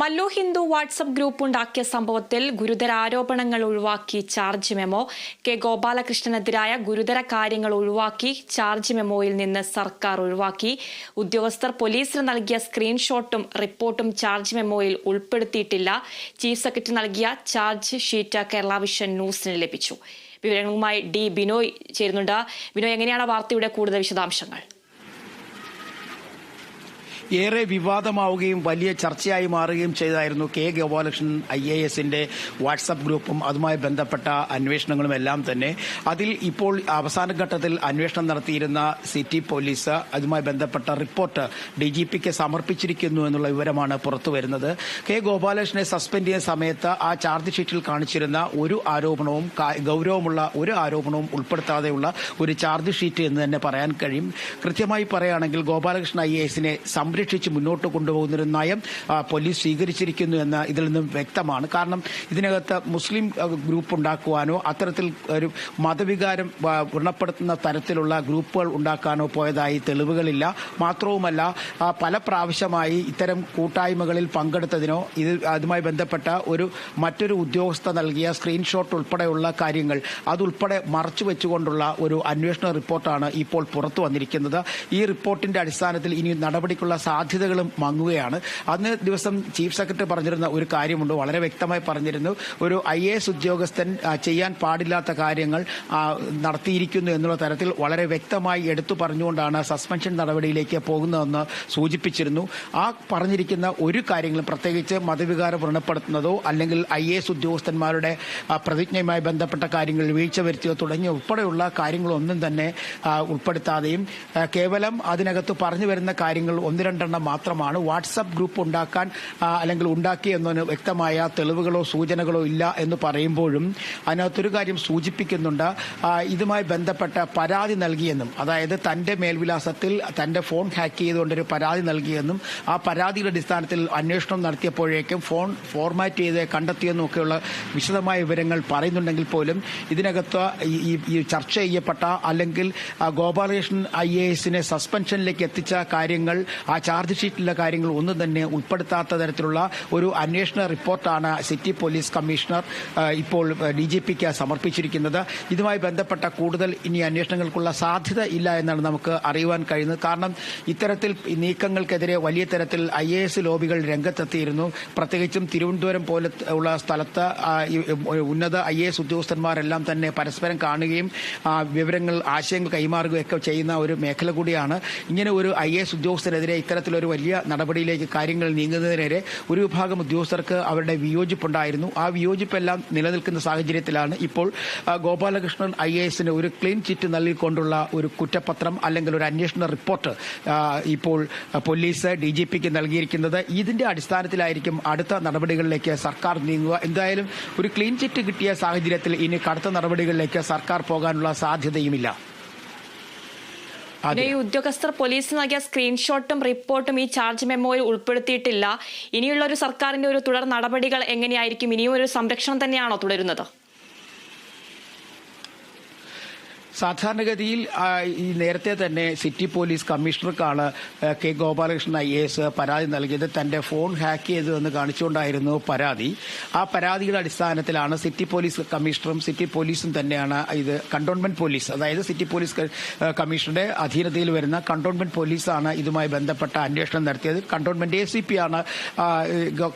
Mallu Hindu WhatsApp group ഉണ്ടാക്കിയ സംഭവത്തിൽ ഗുരുതര ആരോപണങ്ങൾ ഒഴിവാക്കി ചാർജ് മെമ്മോ കെ ഗോപാലകൃഷ്ണനെതിരായ ഗുരുതര കാര്യങ്ങൾ ഒഴിവാക്കി ചാർജ് മെമ്മോയിൽ നിന്ന് സർക്കാർ ഒഴിവാക്കി. ഉദ്യോഗസ്ഥർ പോലീസിന് നൽകിയ സ്ക്രീൻഷോട്ടും റിപ്പോർട്ടും ചാർജ് മെമ്മോയിൽ ഉൾപ്പെടുത്തിയിട്ടില്ല. ചീഫ് സെക്രട്ടറി നൽകിയ ചാർജ് ഷീറ്റ് കേരള വിഷൻ ന്യൂസിന് ലഭിച്ചു. വിവരങ്ങളുമായി ഡി ബിനോയ് ചേരുന്നുണ്ട്. ബിനോയ് എങ്ങനെയാണ് വാർത്തയുടെ കൂടുതൽ വിശദാംശങ്ങൾ? ഏറെ വിവാദമാവുകയും വലിയ ചർച്ചയായി മാറുകയും ചെയ്തായിരുന്നു കെ ഗോപാലകൃഷ്ണൻ ഐ എ എസിന്റെ വാട്സപ്പ് ഗ്രൂപ്പും അതുമായി ബന്ധപ്പെട്ട അന്വേഷണങ്ങളും എല്ലാം തന്നെ. അതിൽ ഇപ്പോൾ അവസാന ഘട്ടത്തിൽ അന്വേഷണം നടത്തിയിരുന്ന സിറ്റി പോലീസ് അതുമായി ബന്ധപ്പെട്ട റിപ്പോർട്ട് ഡി ജി പിക്ക് സമർപ്പിച്ചിരിക്കുന്നു എന്നുള്ള വിവരമാണ് പുറത്തുവരുന്നത് കെ ഗോപാലകൃഷ്ണനെ സസ്പെൻഡ് ചെയ്യുന്ന സമയത്ത് ആ ചാർജ് ഷീറ്റിൽ കാണിച്ചിരുന്ന ഒരു ആരോപണവും ഗൗരവമുള്ള ഒരു ആരോപണവും ഉൾപ്പെടുത്താതെയുള്ള ഒരു ചാർജ് ഷീറ്റ് എന്ന് തന്നെ പറയാൻ കഴിയും. കൃത്യമായി പറയുകയാണെങ്കിൽ ഗോപാലകൃഷ്ണൻ ഐ എസിനെ എസിനെ സംരക്ഷിച്ച് മുന്നോട്ട് കൊണ്ടുപോകുന്നൊരു നയം പോലീസ് സ്വീകരിച്ചിരിക്കുന്നു എന്ന് ഇതിൽ നിന്നും വ്യക്തമാണ്. കാരണം ഇതിനകത്ത് മുസ്ലിം ഗ്രൂപ്പ് ഉണ്ടാക്കുവാനോ അത്തരത്തിൽ ഒരു മതവികാരം വ്രണപ്പെടുത്തുന്ന തരത്തിലുള്ള ഗ്രൂപ്പുകൾ ഉണ്ടാക്കാനോ പോയതായി തെളിവുകളില്ല. മാത്രവുമല്ല പല പ്രാവശ്യമായി ഇത്തരം കൂട്ടായ്മകളിൽ പങ്കെടുത്തതിനോ ഇത് അതുമായി ബന്ധപ്പെട്ട ഒരു മറ്റൊരു ഉദ്യോഗസ്ഥ നൽകിയ സ്ക്രീൻഷോട്ട് ഉൾപ്പെടെയുള്ള കാര്യങ്ങൾ അതുൾപ്പെടെ മറച്ചു വെച്ചുകൊണ്ടുള്ള ഒരു അന്വേഷണ റിപ്പോർട്ടാണ് ഇപ്പോൾ പുറത്തു വന്നിരിക്കുന്നത്. ഈ റിപ്പോർട്ടിന്റെ അടിസ്ഥാനത്തിൽ ഇനി നടപടിക്കുള്ള സാധ്യതകളും മങ്ങുകയാണ്. അന്ന് ദിവസം ചീഫ് സെക്രട്ടറി പറഞ്ഞിരുന്ന ഒരു കാര്യമുണ്ട് വളരെ വ്യക്തമായി പറഞ്ഞിരുന്നു. ഒരു ഐ എസ് ഉദ്യോഗസ്ഥൻ ചെയ്യാൻ പാടില്ലാത്ത കാര്യങ്ങൾ നടത്തിയിരിക്കുന്നു എന്നുള്ള തരത്തിൽ വളരെ വ്യക്തമായി എടുത്തു പറഞ്ഞുകൊണ്ടാണ് സസ്പെൻഷൻ നടപടിയിലേക്ക് പോകുന്നതെന്ന് സൂചിപ്പിച്ചിരുന്നു. ആ പറഞ്ഞിരിക്കുന്ന ഒരു കാര്യങ്ങളും പ്രത്യേകിച്ച് മതവികാരം വ്രണപ്പെടുത്തുന്നതോ അല്ലെങ്കിൽ ഐ എസ് ഉദ്യോഗസ്ഥന്മാരുടെ പ്രതിജ്ഞയുമായി ബന്ധപ്പെട്ട കാര്യങ്ങൾ വീഴ്ച വരുത്തിയോ തുടങ്ങിയ ഉൾപ്പെടെയുള്ള കാര്യങ്ങളൊന്നും തന്നെ ഉൾപ്പെടുത്താതെയും കേവലം അതിനകത്ത് പറഞ്ഞു വരുന്ന കാര്യങ്ങൾ ഒന്ന് രണ്ടെണ്ണം മാത്രമാണ്. വാട്സപ്പ് ഗ്രൂപ്പ് ഉണ്ടാക്കാൻ അല്ലെങ്കിൽ ഉണ്ടാക്കി എന്നതിന് വ്യക്തമായ തെളിവുകളോ സൂചനകളോ ഇല്ല എന്ന് പറയുമ്പോഴും അതിനകത്തൊരു കാര്യം സൂചിപ്പിക്കുന്നുണ്ട്. ഇതുമായി ബന്ധപ്പെട്ട പരാതി നൽകിയെന്നും അതായത് തന്റെ മേൽവിലാസത്തിൽ തന്റെ ഫോൺ ഹാക്ക് ചെയ്തുകൊണ്ടൊരു പരാതി നൽകിയെന്നും ആ പരാതിയുടെ അടിസ്ഥാനത്തിൽ അന്വേഷണം നടത്തിയപ്പോഴേക്കും ഫോൺ ഫോർമാറ്റ് ചെയ്ത് കണ്ടെത്തിയെന്നും ഒക്കെയുള്ള വിശദമായ വിവരങ്ങൾ പറയുന്നുണ്ടെങ്കിൽ പോലും ഇതിനകത്ത് ഈ- ചർച്ച ചെയ്യപ്പെട്ട അല്ലെങ്കിൽ ഗോപാലകൃഷ്ണൻ ഐ എ എസിനെ സസ്പെൻഷനിലേക്ക് എത്തിച്ച കാര്യങ്ങൾ ആ ചാർജ് ഷീറ്റിലെ കാര്യങ്ങൾ ഒന്നും തന്നെ ഉൾപ്പെടുത്താത്ത തരത്തിലുള്ള ഒരു അന്വേഷണ റിപ്പോർട്ടാണ് സിറ്റി പോലീസ് കമ്മീഷണർ ഇപ്പോൾ ഡി ജി പിക്ക് സമർപ്പിച്ചിരിക്കുന്നത്. ഇതുമായി ബന്ധപ്പെട്ട കൂടുതൽ ഇനി അന്വേഷണങ്ങൾക്കുള്ള സാധ്യത ഇല്ല എന്നാണ് നമുക്ക് അറിയുവാൻ കഴിയുന്നത്. കാരണം ഇത്തരത്തിൽ നീക്കങ്ങൾക്കെതിരെ വലിയ തരത്തിൽ ഐ എ എസ് ലോബികൾ രംഗത്തെത്തിയിരുന്നു. പ്രത്യേകിച്ചും തിരുവനന്തപുരം പോലെ ഉള്ള സ്ഥലത്ത് ഉന്നത ഐ എ എസ് ഉദ്യോഗസ്ഥന്മാരെല്ലാം തന്നെ പരസ്പരം കാണുകയും വിവരങ്ങൾ ആശയങ്ങൾ കൈമാറുകയും ഒക്കെ ചെയ്യുന്ന ഒരു മേഖല കൂടിയാണ്. ഇങ്ങനെ ഒരു ഐ എ എസ് ഉദ്യോഗസ്ഥരെതിരെ ഇത്തരത്തിലൊരു വലിയ നടപടിയിലേക്ക് കാര്യങ്ങൾ നീങ്ങുന്നതിനെതിരെ ഒരു വിഭാഗം ഉദ്യോഗസ്ഥർക്ക് അവരുടെ വിയോജിപ്പുണ്ടായിരുന്നു. ആ വിയോജിപ്പെല്ലാം നിലനിൽക്കുന്ന സാഹചര്യത്തിലാണ് ഇപ്പോൾ ഗോപാലകൃഷ്ണൻ ഐ എ എസിന് ഒരു ക്ലീൻ ചിറ്റ് നൽകിക്കൊണ്ടുള്ള ഒരു കുറ്റപത്രം അല്ലെങ്കിൽ ഒരു അന്വേഷണ റിപ്പോർട്ട് ഇപ്പോൾ പോലീസ് ഡി ജി പിക്ക് നൽകിയിരിക്കുന്നത്. ഇതിന്റെ അടിസ്ഥാനത്തിലായിരിക്കും അടുത്ത നടപടികളിലേക്ക് സർക്കാർ നീങ്ങുക. എന്തായാലും ഒരു ക്ലീൻ ചിറ്റ് കിട്ടിയ സാഹചര്യത്തിൽ ഇനി കടുത്ത നടപടികളിലേക്ക് സർക്കാർ പോകാനുള്ള സാധ്യതയുമില്ല. ഈ ഉദ്യോഗസ്ഥർ പോലീസിന് നൽകിയ സ്ക്രീൻഷോട്ടും റിപ്പോർട്ടും ഈ ചാർജ് മെമ്മോയിൽ ഉൾപ്പെടുത്തിയിട്ടില്ല. ഇനിയുള്ള ഒരു സർക്കാരിന്റെ ഒരു തുടർ നടപടികൾ എങ്ങനെയായിരിക്കും? ഇനിയും ഒരു സംരക്ഷണം തന്നെയാണോ തുടരുന്നത്? സാധാരണഗതിയിൽ ഈ നേരത്തെ തന്നെ സിറ്റി പോലീസ് കമ്മീഷണർക്കാണ് കെ ഗോപാലകൃഷ്ണൻ ഐ എസ് പരാതി നൽകിയത്. തന്റെ ഫോൺ ഹാക്ക് ചെയ്തു എന്ന് കാണിച്ചുകൊണ്ടായിരുന്നു പരാതി. ആ പരാതിയുടെ അടിസ്ഥാനത്തിലാണ് സിറ്റി പോലീസ് കമ്മീഷണറും സിറ്റി പോലീസും തന്നെയാണ് ഇത് കണ്ടോൺമെന്റ് പോലീസ് അതായത് സിറ്റി പോലീസ് കമ്മീഷണറുടെ അധീനതയിൽ വരുന്ന കണ്ടോൺമെന്റ് പോലീസാണ് ഇതുമായി ബന്ധപ്പെട്ട അന്വേഷണം നടത്തിയത്. കണ്ടോൺമെന്റ് എ സി പി ആണ്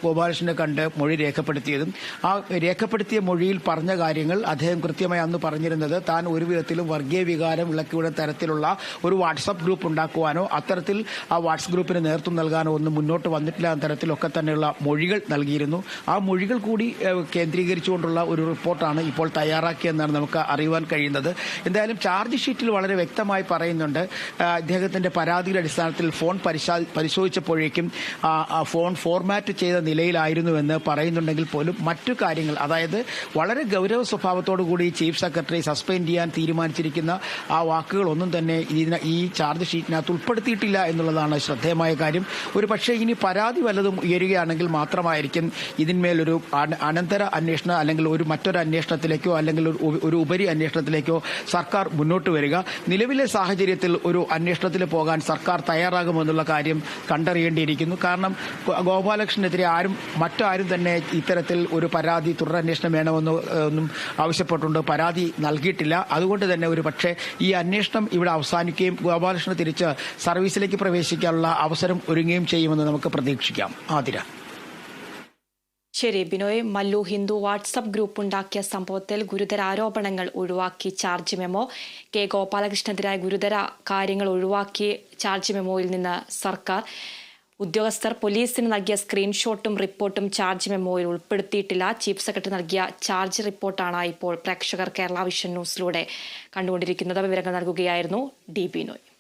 ഗോപാലകൃഷ്ണനെ കണ്ട് മൊഴി രേഖപ്പെടുത്തിയതും. ആ രേഖപ്പെടുത്തിയ മൊഴിയിൽ പറഞ്ഞ കാര്യങ്ങൾ അദ്ദേഹം കൃത്യമായി അന്ന് പറഞ്ഞിരുന്നത് താൻ ഒരു വിധത്തിലും വർഗീയ വികാരം വിളക്കിയുടെ തരത്തിലുള്ള ഒരു വാട്സപ്പ് ഗ്രൂപ്പ് ഉണ്ടാക്കുവാനോ അത്തരത്തിൽ ആ വാട്സപ്പ് ഗ്രൂപ്പിന് നേതൃത്വം നൽകാനോ ഒന്നും മുന്നോട്ട് വന്നിട്ടില്ല എന്ന തരത്തിലൊക്കെ തന്നെയുള്ള മൊഴികൾ നൽകിയിരുന്നു. ആ മൊഴികൾ കൂടി കേന്ദ്രീകരിച്ചുകൊണ്ടുള്ള ഒരു റിപ്പോർട്ടാണ് ഇപ്പോൾ തയ്യാറാക്കിയെന്നാണ് നമുക്ക് അറിയുവാൻ കഴിയുന്നത്. എന്തായാലും ചാർജ് ഷീറ്റിൽ വളരെ വ്യക്തമായി പറയുന്നുണ്ട് അദ്ദേഹത്തിന്റെ പരാതിയുടെ അടിസ്ഥാനത്തിൽ ഫോൺ പരിശാ- പരിശോധിച്ചപ്പോഴേക്കും ഫോൺ ഫോർമാറ്റ് ചെയ്ത നിലയിലായിരുന്നുവെന്ന് പറയുന്നുണ്ടെങ്കിൽ പോലും മറ്റു കാര്യങ്ങൾ അതായത് വളരെ ഗൗരവ സ്വഭാവത്തോടു കൂടി ചീഫ് സെക്രട്ടറി സസ്പെൻഡ് ചെയ്യാൻ തീരുമാനിച്ച ഉപയോഗിച്ചിരിക്കുന്ന ആ വാക്കുകൾ ഒന്നും തന്നെ ഇതിന ഈ ചാർജ് ഷീറ്റിനകത്ത് ഉൾപ്പെടുത്തിയിട്ടില്ല എന്നുള്ളതാണ് ശ്രദ്ധേയമായ കാര്യം. ഒരു പക്ഷേ ഇനി പരാതി വല്ലതും ഉയരുകയാണെങ്കിൽ മാത്രമായിരിക്കും ഇതിന്മേലൊരു അന- അനന്തര അന്വേഷണം അല്ലെങ്കിൽ ഒരു മറ്റൊരു അന്വേഷണത്തിലേക്കോ അല്ലെങ്കിൽ ഒരു ഉപ- ഉപരി അന്വേഷണത്തിലേക്കോ സർക്കാർ മുന്നോട്ട് വരിക. നിലവിലെ സാഹചര്യത്തിൽ ഒരു അന്വേഷണത്തിൽ പോകാൻ സർക്കാർ തയ്യാറാകുമെന്നുള്ള കാര്യം കണ്ടറിയേണ്ടിയിരിക്കുന്നു. കാരണം ഗോപാലകൃഷ്ണനെതിരെ ആരും മറ്റാരും തന്നെ ഇത്തരത്തിൽ ഒരു പരാതി തുടരന്വേഷണം വേണമെന്നും ഒന്നും ആവശ്യപ്പെട്ടുകൊണ്ട് പരാതി നൽകിയിട്ടില്ല. അതുകൊണ്ട് തന്നെ ഒരു പക്ഷേ ഈ അന്വേഷണം ഇവിടെ അവസാനിക്കുകയും ഗോപാലകൃഷ്ണൻ തിരിച്ച് സർവീസിലേക്ക് പ്രവേശിക്കാനുള്ള അവസരം ഒരുങ്ങുകയും ചെയ്യുമെന്ന് നമുക്ക് പ്രതീക്ഷിക്കാം. ആതിര. ശരി ബിനോയ് മല്ലു ഹിന്ദു വാട്സപ്പ് ഗ്രൂപ്പ് ഉണ്ടാക്കിയ സംഭവത്തിൽ ഗുരുതര ആരോപണങ്ങൾ ഒഴിവാക്കി ചാർജ് മെമ്മോ കെ ഗോപാലകൃഷ്ണനെതിരായ ഗുരുതര കാര്യങ്ങൾ ഒഴിവാക്കി ചാർജ് മെമ്മോയിൽ നിന്ന് സർക്കാർ. ഉദ്യോഗസ്ഥർ പോലീസിന് നൽകിയ സ്ക്രീൻഷോട്ടും റിപ്പോർട്ടും ചാർജ് മെമ്മോയിൽ ഉൾപ്പെടുത്തിയിട്ടില്ല. ചീഫ് സെക്രട്ടറി നൽകിയ ചാർജ് റിപ്പോർട്ടാണ് ഇപ്പോൾ പ്രേക്ഷകർ കേരള വിഷൻ ന്യൂസിലൂടെ കണ്ടുകൊണ്ടിരിക്കുന്നത്. വിവരങ്ങൾ നൽകുകയായിരുന്നു ഡി ബിനോയ്